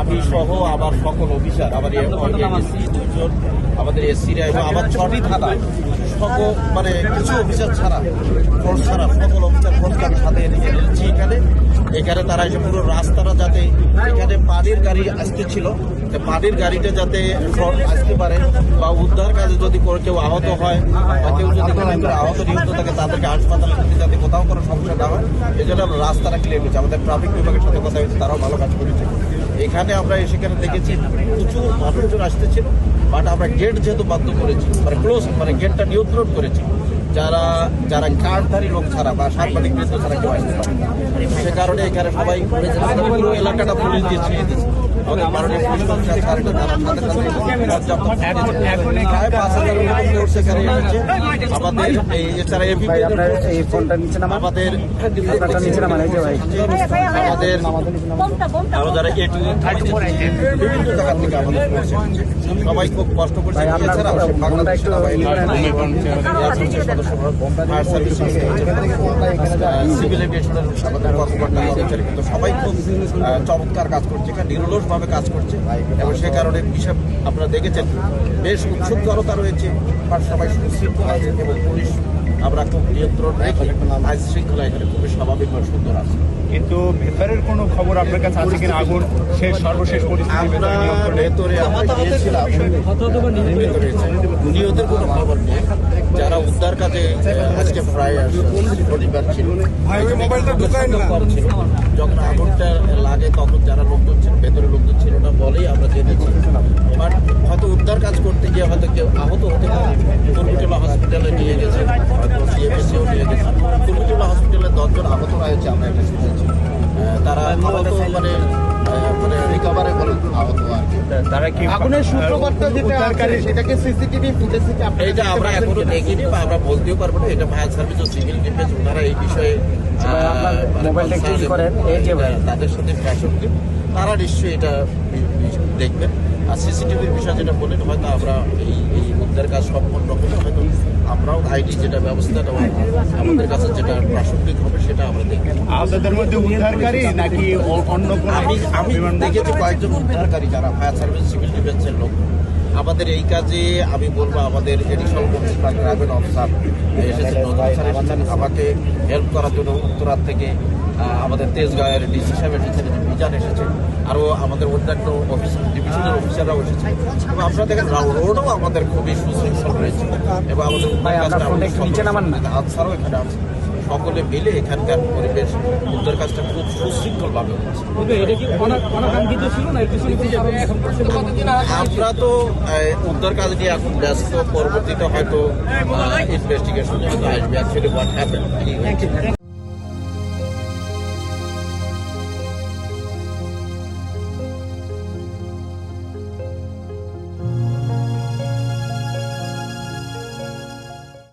আমি সহ আমার সকল অফিসার আমার দুজন আমাদের এসিরা এবং আমার ছটি থানা। সকল মানে কিছু অফিসার ছাড়া ফোর্স ছাড়া সকল অফিসার আমি সাথে নিয়ে এসেছি এখানে। এখানে তারা এসে পুরো রাস্তাটা যাতে এখানে পানির গাড়ি আসতেছিল তো পানির গাড়িটা যাতে আসতে পারে বা উদ্ধার কাজে যদি কেউ আহত হয় বা কেউ যদি আহত নিহত থাকে তাদেরকে হাসপাতালে নিতে যাতে কোথাও কোনো সমস্যা না হয়। এই জন্য আমরা রাস্তাটা ক্লিয়ার করছি। আমাদের ট্রাফিক বিভাগের সাথে কথা হয়েছে তারাও ভালো কাজ করেছে। এখানে আমরা সেখানে দেখেছি প্রচুর মানুষজন আসতেছিল বাট আমরা গেট যেহেতু বাধ্য করেছি মানে ক্লোজ মানে গেটটা নিয়ন্ত্রণ করেছি, যারা যারা কার্ডধারী লোক ছাড়া বা সাংবাদিক বৃন্দ ছাড়া কেউ আসতে পারে সে কারণে এখানে সবাই এলাকাটা পুলিশ দিয়ে ছেড়ে দিচ্ছে আমাদের এই এছাড়া ভাই এই ফোনটা নিচে আমাদের আপনারটা নিচে নামান ভাই। আমাদের বোমটা বোমটা আরও যারা এটু বিভিন্ন জায়গা থেকে আমাদের সবাই খুব কষ্ট করছে। এছাড়া বাংলাদেশ সেনাবাহিনী, ফায়ার সার্ভিস সিভিল এভিয়েশনের আমাদের কর্মকর্তা কর্মচারী কিন্তু সবাই খুব চমৎকার কাজ করছে এখানে নিরলসভাবে কাজ করছে। এবং সে কারণে বিষয় আপনারা দেখেছেন বেশ উৎসুকতা রয়েছে আর সবাই সুশৃঙ্খল আছে এবং পুলিশ আমরা খুব নিয়ন্ত্রণ রেখে আইন শৃঙ্খলা এখানে খুবই স্বাভাবিকভাবে সুন্দর আছে। কিন্তু ভেতরের কোনো খবর আপনার কাছে আছে কিনা? আগুন শেষ সর্বশেষ পরিস্থিতি আমরা ভেতরে আমরা গিয়েছিলাম নিহতের কোনো খবর নেই। যারা উদ্ধার কাজে আজকে প্রায় ছিল। যখন আগুনটা লাগে তখন যারা লোকজন ছিল ভেতরে লোকজন ছিল না বলেই আমরা জেনেছি। বাট হয়তো উদ্ধার কাজ করতে গিয়ে হয়তো কেউ আহত হতে পারে। কুর্মিটোলা হসপিটালে নিয়ে গেছে হয়তো সিএমএসিও নিয়ে গেছে। কুর্মিটোলা হসপিটালে দশজন আহত হয়েছে আমরা এটা শুনেছি। তারা আহত মানে তারা কি আগুনের সূত্রপাতটা যেটা আছে সেটাকে সিসিটিভি ফুটেজ থেকে আপনি এটা আমরা এখনও দেখিনি বা আমরা বলতেও পারব না এটা ফায়ার সার্ভিস ও সিভিল ডিফেন্স ওনারা এই বিষয়ে মানে মোবাইলটা একটু করেন। এই যে তাদের সাথে প্রাসঙ্গিক তারা নিশ্চয়ই এটা দেখবেন। আর সিসিটিভির বিষয় যেটা বলেন হয়তো আমরা এই এই উদ্ধার কাজ সম্পন্ন হলে হয়তো আমরাও আইডি যেটা ব্যবস্থাটা আমাদের কাছে যেটা প্রাসঙ্গিক হবে সেটা আমরা দেখব। আহতদের মধ্যে উদ্ধারকারী নাকি অন্য কোনো আমি আমি দেখেছি কয়েকজন উদ্ধারকারী যারা ফায়ার সার্ভিস সিভিল ডিফেন্সের লোক। আমাদের এই কাজে আমি বলব আমাদের এডিশনাল কমিশনার গ্রামীণ অফিসার এসেছেন। আমাকে হেল্প করার জন্য উত্তরার থেকে আমাদের তেজগাঁয়ের ডিসি সাহেব এসেছেন মিজান এসেছে। আরও আমাদের অন্যান্য অফিস ডিভিশনের অফিসাররাও এসেছে। এবং আপনারা দেখেন রোডও আমাদের খুবই সুশৃঙ্খল রয়েছে। এবং আমাদের কাজটা আমাদের একটু নিচে নামান না। আনসারও এখানে আছে। সকলে মিলে এখানকার পরিবেশ উদ্ধার কাজটা খুব সুশৃঙ্খলভাবে হচ্ছে আমরা তো উদ্ধার কাজ নিয়ে এখন ব্যস্ত। পরবর্তীতে হয়তো ইনভেস্টিগেশন আসবে। Actually what happen